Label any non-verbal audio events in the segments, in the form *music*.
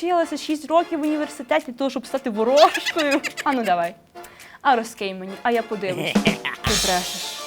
вчилася 6 років в університеті для того, щоб стати ворожкою. А ну давай. А розкинь мені, а я подивлюсь. Ти брешеш.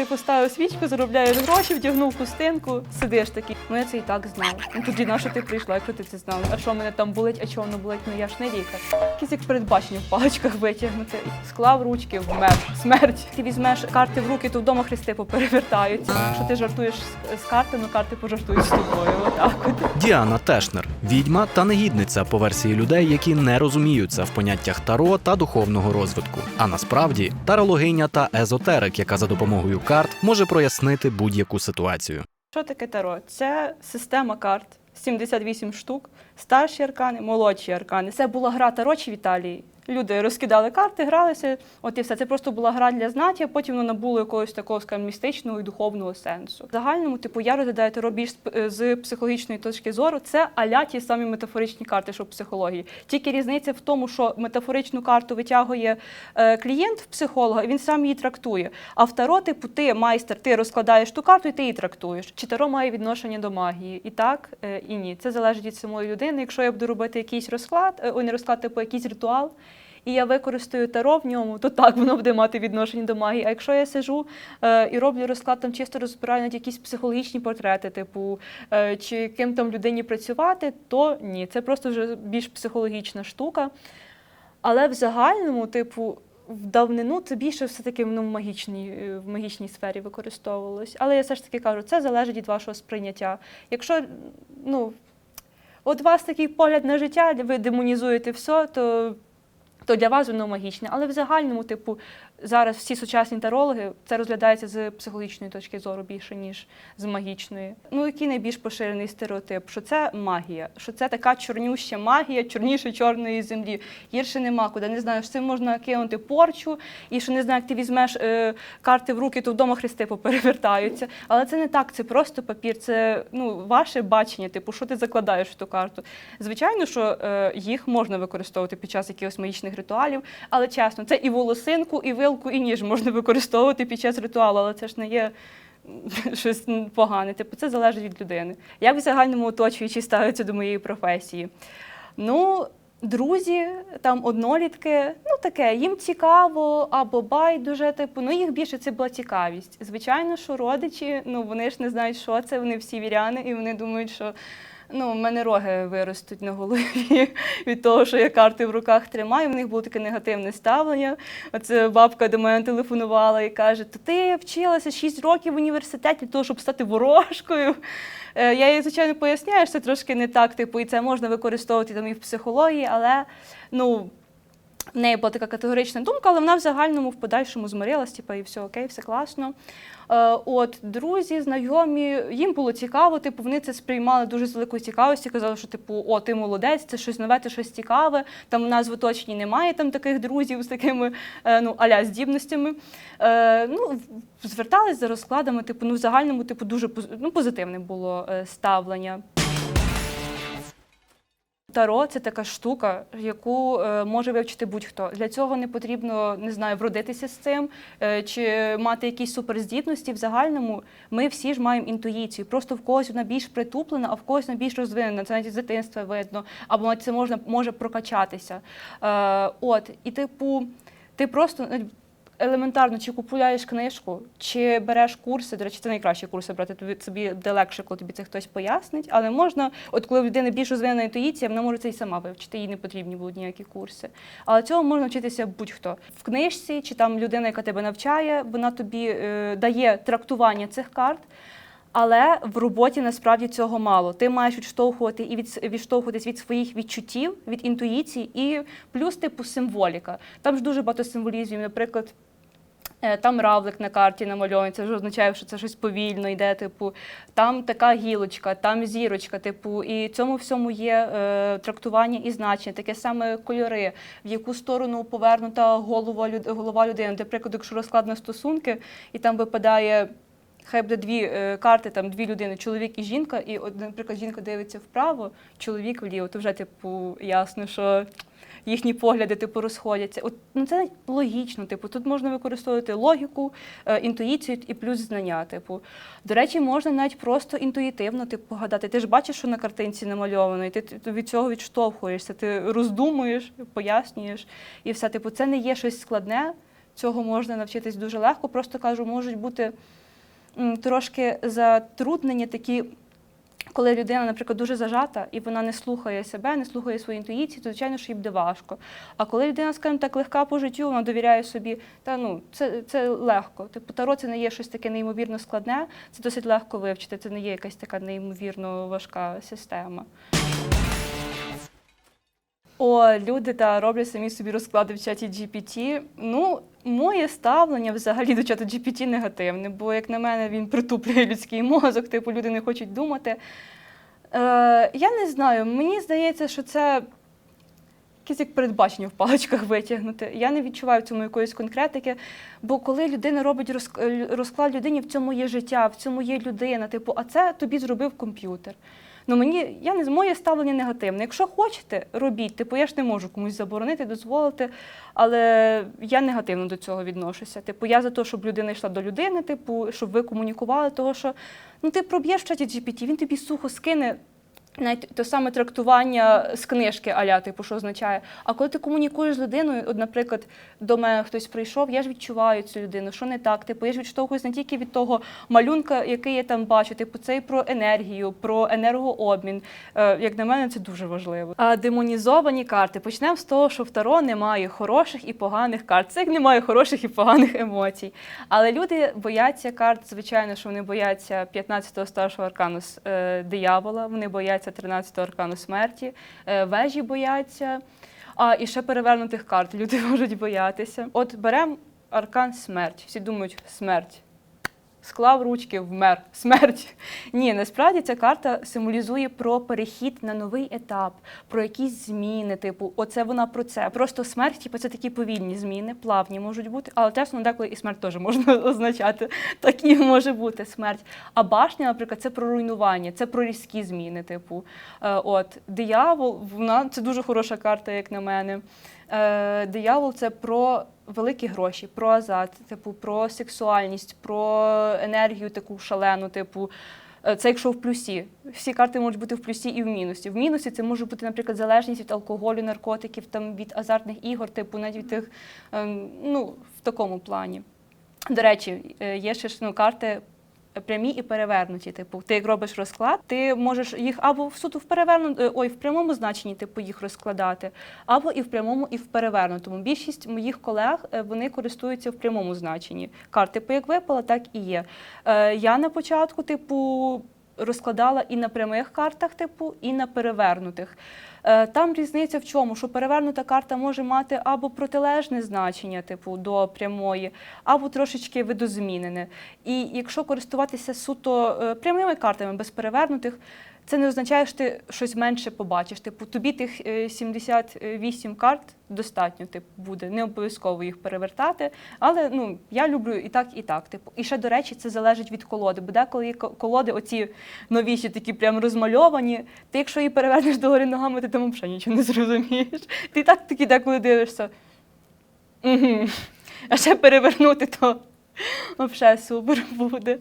Ти поставив свічку, заробляєш гроші, вдягнув хустинку, сидиш такий. Ну я це і так знала. Ну тоді на що ти прийшла, якщо ти це знала? А що мене там болить, а чого воно болить? Ну я ж не лікар. Якісь як передбачення в паличках витягнути. Склав ручки, вмер. Смерть. Ти візьмеш карти в руки, то вдома хрести поперевертаються. Якщо ти жартуєш з, з картами, карти пожартують з тобою. Отак от. Діана Тешнер відьма та негідниця по версії людей, які не розуміються в поняттях таро та духовного розвитку. А насправді тарологиня та езотерик, яка за допомогою карт може прояснити будь-яку ситуацію. Що таке таро? Це система карт. 78 штук, старші аркани, молодші аркани. Це була гра тарочі в Італії. Люди розкидали карти, гралися, от і все. Це просто була гра для знаття, потім воно набуло якогось такого скажімо, містичного і духовного сенсу. В загальному, типу, я розглядаю таро більш з- з психологічної точки зору. Це аля ті самі метафоричні карти, що в психології. Тільки різниця в тому, що метафоричну карту витягує е, клієнт в психолога, і він сам її трактує. А в таро, типу, ти майстер, ти розкладаєш ту карту і ти її трактуєш. Чи таро має відношення до магії? І так, е, і ні. Це залежить від самої людини. Якщо я буду робити якийсь розклад, е, ой, не розклад, типу якийсь ритуал. І я використаю таро в ньому, то так воно буде мати відношення до магії. А якщо я сижу е, і роблю розклад, там чисто розбираю якісь психологічні портрети, типу, е, чи ким там людині працювати, то ні, це просто вже більш психологічна штука. Але в загальному, типу, в давнину це більше все-таки ну, в, магічній, е, в магічній сфері використовувалось. Але я все ж таки кажу, це залежить від вашого сприйняття. Якщо ну, от вас такий погляд на життя, ви демонізуєте все, то, то для вас воно магічне. Але в загальному, типу, зараз всі сучасні тарологи це розглядається з психологічної точки зору більше, ніж з магічної. Ну, який найбільш поширений стереотип? Що це магія, що це така чорнюща магія, чорніше чорної землі. Гірше нема куди. Не знаю, що цим можна кинути порчу, і що не знаю, як ти візьмеш е, карти в руки, то вдома хрести поперевертаються. Але це не так, це просто папір, це ну, ваше бачення, типу, що ти закладаєш в ту карту. Звичайно, що е, їх можна використовувати під час якихось магічних ритуалів, але чесно, це і волосинку, і вилку, і ніж можна використовувати під час ритуалу, але це ж не є. *laughs* Щось погане, типу, це залежить від людини. Як в загальному оточуючі ставляться до моєї професії? Ну, друзі, там однолітки, ну таке, їм цікаво або байдуже, типу, ну їх більше це була цікавість. Звичайно, що родичі, ну вони ж не знають, що це, вони всі віряни, і вони думають, що ну, в мене роги виростуть на голові *laughs* від того, що я карти в руках тримаю. В них було таке негативне ставлення. Оце бабка до мене телефонувала і каже: То ти вчилася 6 років в університеті для того, щоб стати ворожкою. Е, Я їй, звичайно, поясняю, що це трошки не так, типу, і це можна використовувати там і в психології, але ну. Неї була така категорична думка, але вона в загальному в подальшому змирилась, типу, і все окей, все класно. Е, от друзі, знайомі, їм було цікаво, типу, вони це сприймали дуже з великою цікавістю, казали, що типу, о, ти молодець, це щось нове, це щось цікаве. Там у нас в оточенні немає там таких друзів з такими е, ну, аля здібностями. Е, ну, звертались за розкладами, типу, ну, в загальному, типу, дуже ну, позитивне було ставлення. Таро це така штука, яку е, може вивчити будь-хто. Для цього не потрібно не знаю, вродитися з цим е, чи мати якісь суперздібності. В загальному ми всі ж маємо інтуїцію. Просто в когось вона більш притуплена, а в когось вона більш розвинена. Це навіть з дитинства видно, або це можна може прокачатися. Е, от і типу, ти просто елементарно чи купуєш книжку, чи береш курси. До речі, це найкращі курси брати. Тобі собі де легше, коли тобі це хтось пояснить. Але можна, от коли в людини більш розвинена інтуїція, вона може це і сама вивчити. Їй не потрібні будуть ніякі курси. Але цього можна вчитися будь-хто в книжці, чи там людина, яка тебе навчає, вона тобі е, дає трактування цих карт. Але в роботі насправді цього мало. Ти маєш відштовхувати і від, відштовхуватись від своїх відчуттів, від інтуїції, і плюс типу символіка. Там ж дуже багато символізмів. Наприклад, Там равлик на карті намальований, це вже означає, що це щось повільно йде. Типу, там така гілочка, там зірочка. Типу, і цьому всьому є е, трактування і значення, таке саме кольори, в яку сторону повернута голова, люд- голова людини. Наприклад, якщо розклад на стосунки, і там випадає. Хай буде дві е, карти, там дві людини, чоловік і жінка, і, наприклад, жінка дивиться вправо, чоловік вліво, то вже, типу, ясно, що їхні погляди типу розходяться. От ну це логічно. Типу, тут можна використовувати логіку, е, інтуїцію і плюс знання. Типу, до речі, можна навіть просто інтуїтивно типу, гадати. Ти ж бачиш, що на картинці намальовано, і ти, від цього відштовхуєшся. Ти роздумуєш, пояснюєш, і все. Типу, це не є щось складне. Цього можна навчитись дуже легко. Просто кажу, можуть бути трошки затруднення такі. Коли людина, наприклад, дуже зажата і вона не слухає себе, не слухає свої інтуїції, то звичайно, що їй буде важко. А коли людина, скажімо так, легка по життю, вона довіряє собі, та ну це, це легко. Типу таро це не є щось таке неймовірно складне, це досить легко вивчити. Це не є якась така неймовірно важка система. О, люди та роблять самі собі розклади в чаті GPT. Ну, моє ставлення взагалі до чату GPT негативне, бо, як на мене, він притуплює людський мозок, типу люди не хочуть думати. Е, я не знаю, мені здається, що це якесь як передбачення в паличках витягнути. Я не відчуваю в цьому якоїсь конкретики, бо коли людина робить розк- розклад людині, в цьому є життя, в цьому є людина, типу, а це тобі зробив комп'ютер. Ну мені я не моє ставлення негативне. Якщо хочете, робіть. Типу, я ж не можу комусь заборонити, дозволити, але я негативно до цього відношуся. Типу, я за те, щоб людина йшла до людини, типу, щоб ви комунікували, того що ну ти проб'єш в чаті GPT, він тобі сухо скине. Навіть те саме трактування з книжки аля, типу, що означає. А коли ти комунікуєш з людиною, от, наприклад, до мене хтось прийшов, я ж відчуваю цю людину, що не так. Типу, я ж відштовхуюсь не тільки від того малюнка, який я там бачу, типу, це і про енергію, про енергообмін. Е, як на мене, це дуже важливо. А демонізовані карти. Почнемо з того, що в Таро немає хороших і поганих карт. Це як немає хороших і поганих емоцій. Але люди бояться карт, звичайно, що вони бояться 15-го старшого аркану с- е, диявола, вони бояться 13-го аркану смерті, е, вежі бояться. А і ще перевернутих карт люди *laughs* можуть боятися. От беремо аркан смерть. Всі думають, смерть. Склав ручки, вмер, смерть. Ні, насправді ця карта символізує про перехід на новий етап, про якісь зміни. Типу, оце вона про це. Просто смерть, типу, це такі повільні зміни, плавні можуть бути, але теж ну, деколи і смерть теж можна *laughs* означати. Такі може бути смерть. А башня, наприклад, це про руйнування, це про різкі зміни. Типу, Е, от диявол, вона це дуже хороша карта, як на мене. Е, диявол це про великі гроші, про азарт, типу, про сексуальність, про енергію таку шалену, типу. е, Це якщо в плюсі. Всі карти можуть бути в плюсі і в мінусі. В мінусі це може бути, наприклад, залежність від алкоголю, наркотиків, там, від азартних ігор, типу, навіть від тих, ем, ну, в такому плані. До речі, е, є ще ну, карти прямі і перевернуті. Типу, ти як робиш розклад, ти можеш їх або в суто в перевернутому, ой, в прямому значенні, типу, їх розкладати, або і в прямому, і в перевернутому. Більшість моїх колег е, вони користуються в прямому значенні. Карт, типу, як випала, так і є. Е, я на початку, типу. Розкладала і на прямих картах, типу, і на перевернутих. Е, Там різниця в чому, що перевернута карта може мати або протилежне значення, типу до прямої, або трошечки видозмінене. І якщо користуватися суто е, прямими картами без перевернутих, це не означає, що ти щось менше побачиш. Типу, тобі тих е, 78 карт достатньо типу, буде, не обов'язково їх перевертати. Але ну, я люблю і так, і так. Типу. І ще, до речі, це залежить від колоди. Бо деколи є колоди, оці новіші, такі прям розмальовані. Ти, якщо її перевернеш догори ногами, ти там взагалі нічого не зрозумієш. Ти так такі деколи дивишся. Угу. А ще перевернути, то *laughs* взагалі супер буде.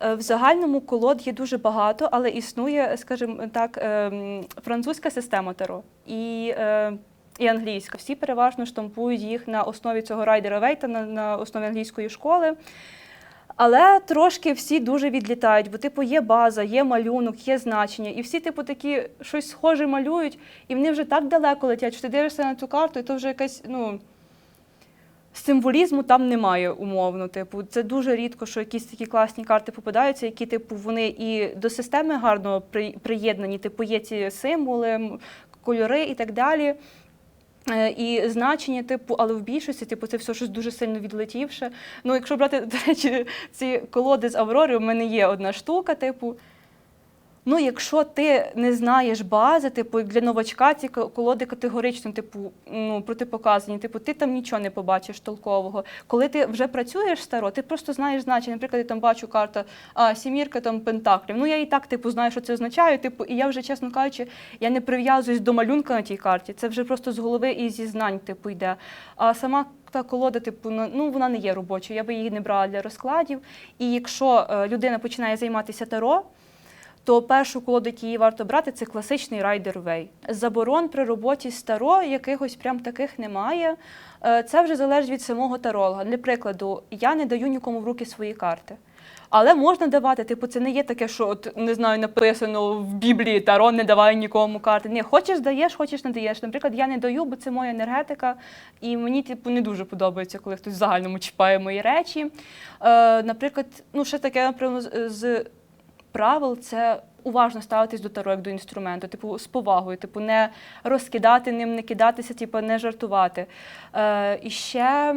Е, В загальному колод є дуже багато, але існує, скажімо так, ем, французька система таро і, е, і англійська. Всі переважно штампують їх на основі цього райдера Вейта, на, на основі англійської школи. Але трошки всі дуже відлітають, бо типу є база, є малюнок, є значення, і всі, типу, такі щось схоже малюють, і вони вже так далеко летять, що ти дивишся на цю карту, і то вже якась, ну. Символізму там немає умовно. Типу, це дуже рідко, що якісь такі класні карти попадаються, які, типу, вони і до системи гарно приєднані, типу, є ці символи, кольори і так далі. Е, І значення, типу, але в більшості, типу, це все щось дуже сильно відлетівше. Ну, якщо брати, *laughs* до речі, ці колоди з Аврори, у мене є одна штука, типу. Ну, якщо ти не знаєш бази, типу для новачка ці ко- колоди категорично, типу, ну протипоказані, типу, ти там нічого не побачиш толкового. Коли ти вже працюєш старо, ти просто знаєш значення. Наприклад, я там бачу карта а, сімірка там пентаклів. Ну я і так типу знаю, що це означає. Типу, і я вже, чесно кажучи, я не прив'язуюсь до малюнка на тій карті. Це вже просто з голови і зі знань, типу, йде. А сама та колода, типу, ну ну, вона не є робочою. Я би її не брала для розкладів. І якщо е, людина починає займатися таро то першу колоду, яку їй варто брати, це класичний Rider Way. Заборон при роботі з таро якихось прям таких немає. Е, Це вже залежить від самого таролога. Для прикладу, я не даю нікому в руки свої карти. Але можна давати, типу, це не є таке, що от не знаю, написано в Біблії таро не давай нікому карти. Ні, хочеш даєш, хочеш не даєш. Наприклад, я не даю, бо це моя енергетика, і мені типу не дуже подобається, коли хтось в загальному чіпає мої речі. Е, наприклад, ну ще таке, з- з правил це уважно ставитись до таро як до інструменту, типу з повагою, типу не розкидати ним, не кидатися, типу не жартувати. Е, і ще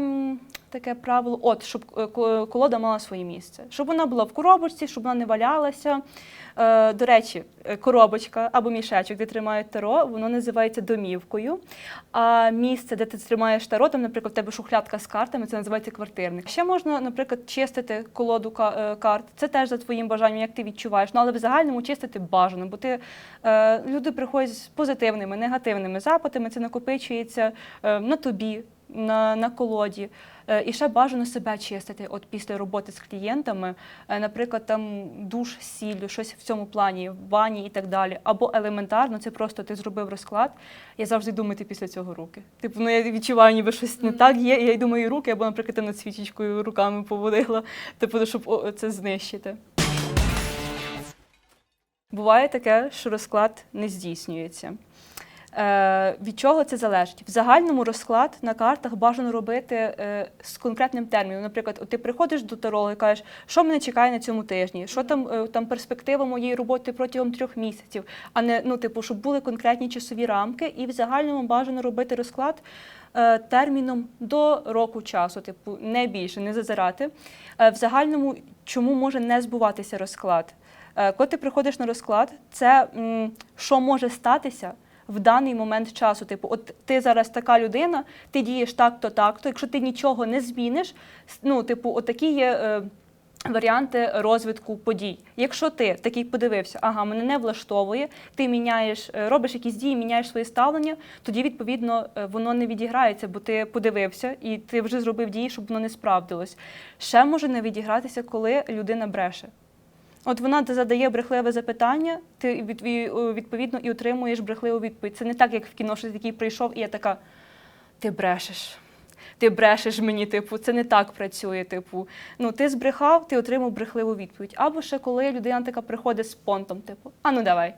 таке правило, от щоб е, колода мала своє місце, щоб вона була в коробочці, щоб вона не валялася. Е, до речі, е, коробочка або мішечок, де тримають таро, воно називається домівкою. А місце, де ти тримаєш таро, там, наприклад, в тебе шухлядка з картами, це називається квартирник. Ще можна, наприклад, чистити колоду карт. Це теж за твоїм бажанням, як ти відчуваєш. Ну, але в загальному чистити бажано, бо ти люди приходять з позитивними, негативними запитами, це накопичується на тобі. На, на колоді. Е, І ще бажано себе чистити от після роботи з клієнтами, Е, наприклад, там душ сіллю, щось в цьому плані, в бані і так далі. Або елементарно, це просто ти зробив розклад. Я завжди думаю, ти після цього руки. Типу, ну я відчуваю, ніби щось не так є, і я йду мої руки, або, наприклад, над свічечкою руками поводила, *laughs* типу, щоб це знищити. Буває таке, що розклад не здійснюється. Е, від чого це залежить? В загальному розклад на картах бажано робити е, з конкретним терміном. Наприклад, ти приходиш до таролога і кажеш, що мене чекає на цьому тижні, що там, е, там перспектива моєї роботи протягом трьох місяців, а не ну, типу, щоб були конкретні часові рамки, і в загальному бажано робити розклад терміном до року часу, типу, не більше, не зазирати. В загальному, чому може не збуватися розклад? Коли ти приходиш на розклад, це що може статися в даний момент часу. Типу, от ти зараз така людина, ти дієш так-то, так-то. Якщо ти нічого не зміниш, ну, типу, от такі є. е, Варіанти розвитку подій. Якщо ти такий подивився, ага, мене не влаштовує, ти міняєш, е, робиш якісь дії, міняєш своє ставлення, тоді відповідно е, воно не відіграється, бо ти подивився і ти вже зробив дії, щоб воно не справдилось. Ще може не відігратися, коли людина бреше. От вона задає брехливе запитання, ти відповідно і отримуєш брехливу відповідь. Це не так, як в кіно, що ти такий прийшов, і я така: ти брешеш. Ти брешеш мені, типу, це не так працює. Типу, ну ти збрехав, ти отримав брехливу відповідь. Або ще коли людина така приходить з понтом, типу, а ну давай.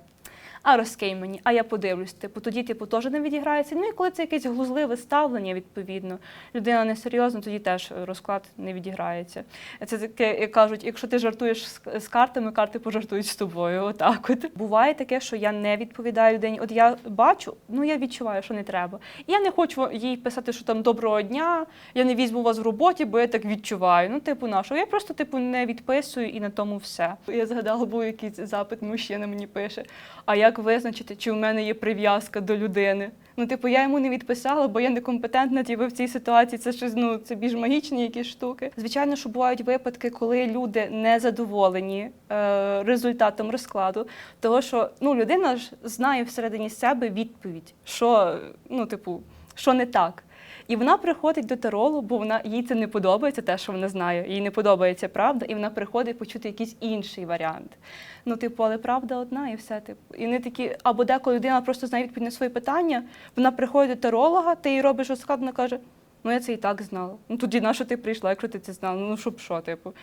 А розкинь мені, а я подивлюсь. Типу, тоді типу теж не відіграється. Ну і коли це якесь глузливе ставлення, відповідно, людина несерйозна, тоді теж розклад не відіграється. Це таке, як кажуть, якщо ти жартуєш з, картами, карти пожартують з тобою. Отак от. Буває таке, що я не відповідаю людині. От я бачу, ну я відчуваю, що не треба. Я не хочу їй писати, що там доброго дня, я не візьму вас в роботі, бо я так відчуваю. Ну, типу, на що? Я просто типу не відписую і на тому все. Я згадала, був якийсь запит, мужчина мені пише. А як визначити, чи в мене є прив'язка до людини? Ну, типу, я йому не відписала, бо я некомпетентна, типу, в цій ситуації це щось, ну, це більш магічні якісь штуки. Звичайно, що бувають випадки, коли люди не задоволені е, результатом розкладу, того що ну, людина ж знає всередині себе відповідь, що, ну, типу, що не так. І вона приходить до таролу, бо вона їй це не подобається, те, що вона знає. Їй не подобається правда, і вона приходить почути якийсь інший варіант. Ну, типу, але правда одна і все. Типу. І не такі, або деколи людина просто знає відповідь на свої питання, вона приходить до таролога, ти їй робиш розклад, вона каже: ну я це і так знала. Ну тоді на що ти прийшла, якщо ти це знала? Ну щоб що, типу.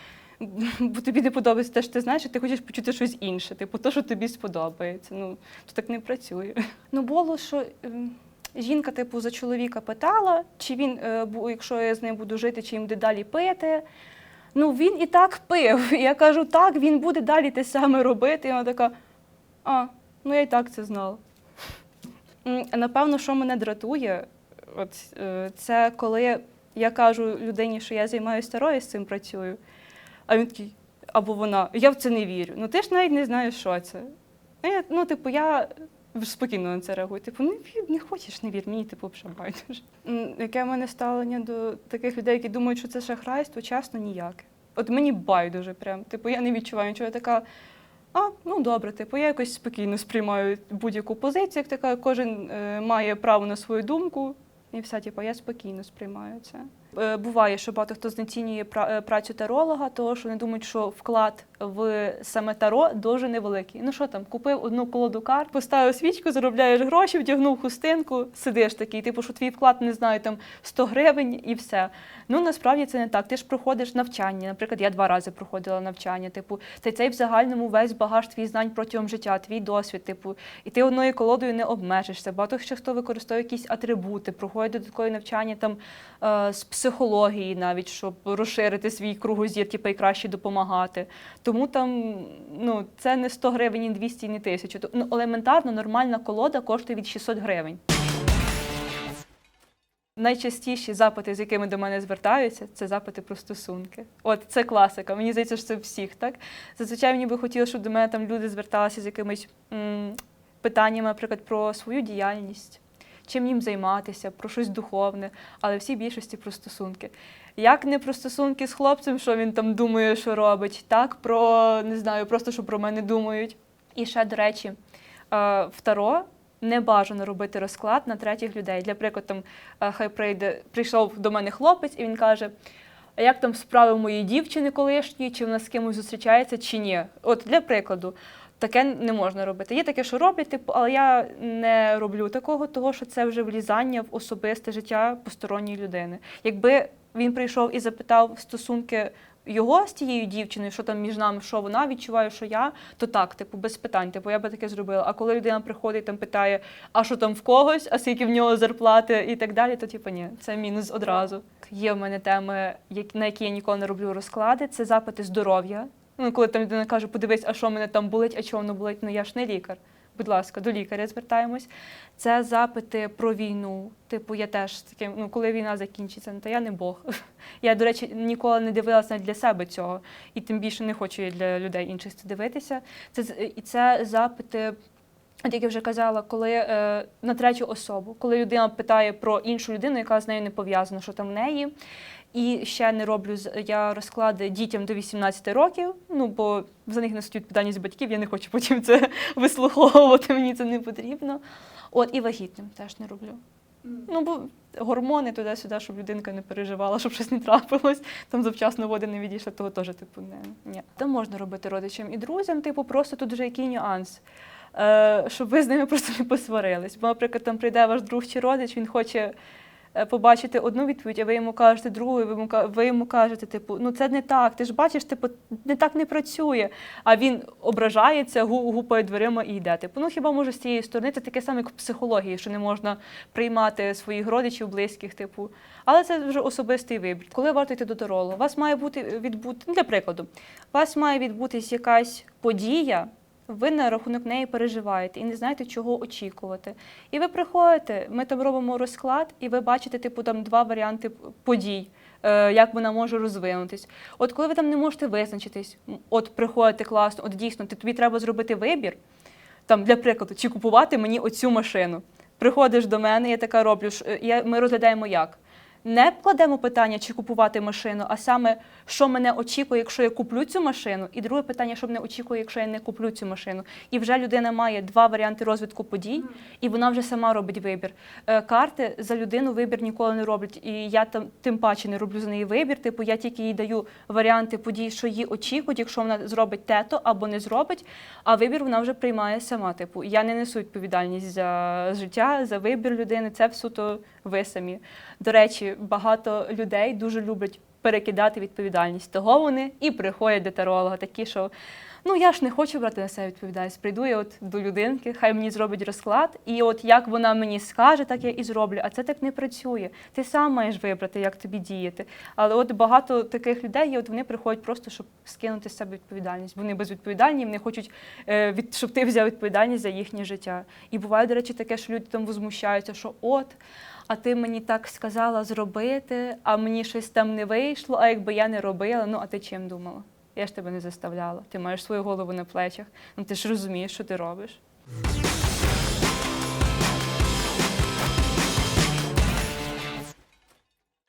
Бо тобі не подобається те, що ти знаєш, і ти хочеш почути щось інше, типу, то, що тобі сподобається. Ну, то так не працює. Ну, було, що ем, жінка, типу, за чоловіка питала, чи він, е, якщо я з ним буду жити, чи їм буде далі пити. Ну, він і так пив. *laughs* Я кажу, так, він буде далі те саме робити. І вона така, а, ну я і так це знала. Напевно, що мене дратує, от, е, це коли я кажу людині, що я займаюся старою, з цим працюю, а він такий, або вона, я в це не вірю. Ну ти ж навіть не знаєш, що це. Ну, ну, типу, я спокійно на це реагую. Типу, не вір, не хочеш, не вір, мені типу взагалі байдуже. Яке в мене ставлення до таких людей, які думають, що це шахрайство, чесно, ніяке. От мені байдуже прям. Типу, я не відчуваю нічого. Я така. А, ну добре, типу, я якось спокійно сприймаю будь-яку позицію, як така, кожен е, має право на свою думку, і все, типу, я спокійно сприймаю це. Е, буває, що багато хто знецінює е, працю таролога, того що вони думають, що вклад в саме таро дуже невеликий. Ну що там, купив одну колоду карт, поставив свічку, заробляєш гроші, вдягнув хустинку, сидиш такий, типу, що твій вклад, не знаю, там 100 гривень і все. Ну насправді це не так. Ти ж проходиш навчання. Наприклад, я два рази проходила навчання. Типу, та цей в загальному весь багаж твій знань протягом життя, твій досвід. Типу, і ти одною колодою не обмежишся. Багато хто використовує якісь атрибути, проходить додаткові навчання там е, з психології, навіть щоб розширити свій кругозір, типу, і краще допомагати. Тому там ну це не 100 гривень, ні 200, ні 1000. То, Ну, елементарно нормальна колода коштує від 600 гривень. Найчастіші запити, з якими до мене звертаються, це запити про стосунки. От це класика. Мені здається, що це всіх так. Зазвичай мені би хотілося, щоб до мене там люди зверталися з якимись м, питаннями, наприклад, про свою діяльність, чим їм займатися, про щось духовне, але всі більшості про стосунки. Як не про стосунки з хлопцем, що він там думає, що робить, так про не знаю, просто що про мене думають. І ще, до речі, е, в Таро не бажано робити розклад на третіх людей. Для прикладу, там, е, хай прийде, прийшов до мене хлопець, і він каже: а як там справи моєї дівчини колишньої, чи вона з кимось зустрічається, чи ні. От для прикладу. Таке не можна робити. Є таке, що роблять, типу, але я не роблю такого, того що це вже влізання в особисте життя посторонньої людини. Якби він прийшов і запитав стосунки його з тією дівчиною, що там між нами, що вона відчуває, що я, то так, типу, без питань, типу, я би таке зробила. А коли людина приходить там питає, а що там в когось, а скільки в нього зарплати і так далі, то типу ні, це мінус одразу. Є в мене теми, на які я ніколи не роблю розклади, це запити здоров'я. Ну, коли там людина каже, подивись, а що мене там болить, а чого воно болить, ну я ж не лікар. Будь ласка, до лікаря звертаємось. Це запити про війну. Типу, я теж таким, ну коли війна закінчиться, ну то я не Бог. *laughs* Я, до речі, ніколи не дивилася для себе цього, і тим більше не хочу для людей інших дивитися. Це і це запити. От як я вже казала, коли е, на третю особу, коли людина питає про іншу людину, яка з нею не пов'язана, що там в неї. І ще не роблю я розклади дітям до 18 років, ну бо за них несуть відповідальність батьків, я не хочу потім це *laughs* вислуховувати, мені це не потрібно. От і вагітним теж не роблю. Ну, бо гормони туди-сюди, щоб людинка не переживала, щоб щось не трапилось, там завчасно води не відійшла, того теж, типу, не. Ні. Там можна робити родичам і друзям, типу, просто тут вже який нюанс. Е, щоб ви з ними просто не посварились. Бо, наприклад, там прийде ваш друг чи родич, він хоче побачити одну відповідь, а ви йому кажете другу, і ви ви йому кажете, типу, ну це не так, ти ж бачиш, типу, не так не працює. А він ображається, гу- гупає дверима і йде. Типу, ну хіба може з цієї сторони це таке саме, як в психології, що не можна приймати своїх родичів, близьких, типу. Але це вже особистий вибір. Коли варто йти до таролога? У вас має бути відбути, ну, для прикладу, у вас має відбутись якась подія. Ви на рахунок неї переживаєте і не знаєте, чого очікувати. І ви приходите, ми там робимо розклад, і ви бачите, типу, там два варіанти подій, е, як вона може розвинутись. От коли ви там не можете визначитись, от приходите класно, от дійсно, тобі треба зробити вибір, там, для прикладу, чи купувати мені оцю машину. Приходиш до мене, я така роблю, е, ми розглядаємо як. Не кладемо питання, чи купувати машину, а саме, що мене очікує, якщо я куплю цю машину, і друге питання, що мене очікує, якщо я не куплю цю машину. І вже людина має два варіанти розвитку подій, і вона вже сама робить вибір. Е, Карти за людину вибір ніколи не роблять. І я там тим паче не роблю за неї вибір. Типу, я тільки їй даю варіанти подій, що її очікують, якщо вона зробить тето або не зробить. А вибір вона вже приймає сама. Типу, я не несу відповідальність за життя, за вибір людини. Це все то ви самі. До речі, багато людей дуже люблять перекидати відповідальність. Того вони і приходять до таролога, такі, що ну я ж не хочу брати на себе відповідальність. Прийду я от до людинки, хай мені зробить розклад, і от як вона мені скаже, так я і зроблю. А це так не працює. Ти сам маєш вибрати, як тобі діяти. Але от багато таких людей, і от вони приходять просто, щоб скинути з себе відповідальність. Вони безвідповідальні, вони хочуть, е, від, щоб ти взяв відповідальність за їхнє життя. І буває, до речі, таке, що люди там возмущаються, що от. А ти мені так сказала зробити, а мені щось там не вийшло, а якби я не робила, ну а ти чим думала? Я ж тебе не заставляла. Ти маєш свою голову на плечах. Ну ти ж розумієш, що ти робиш.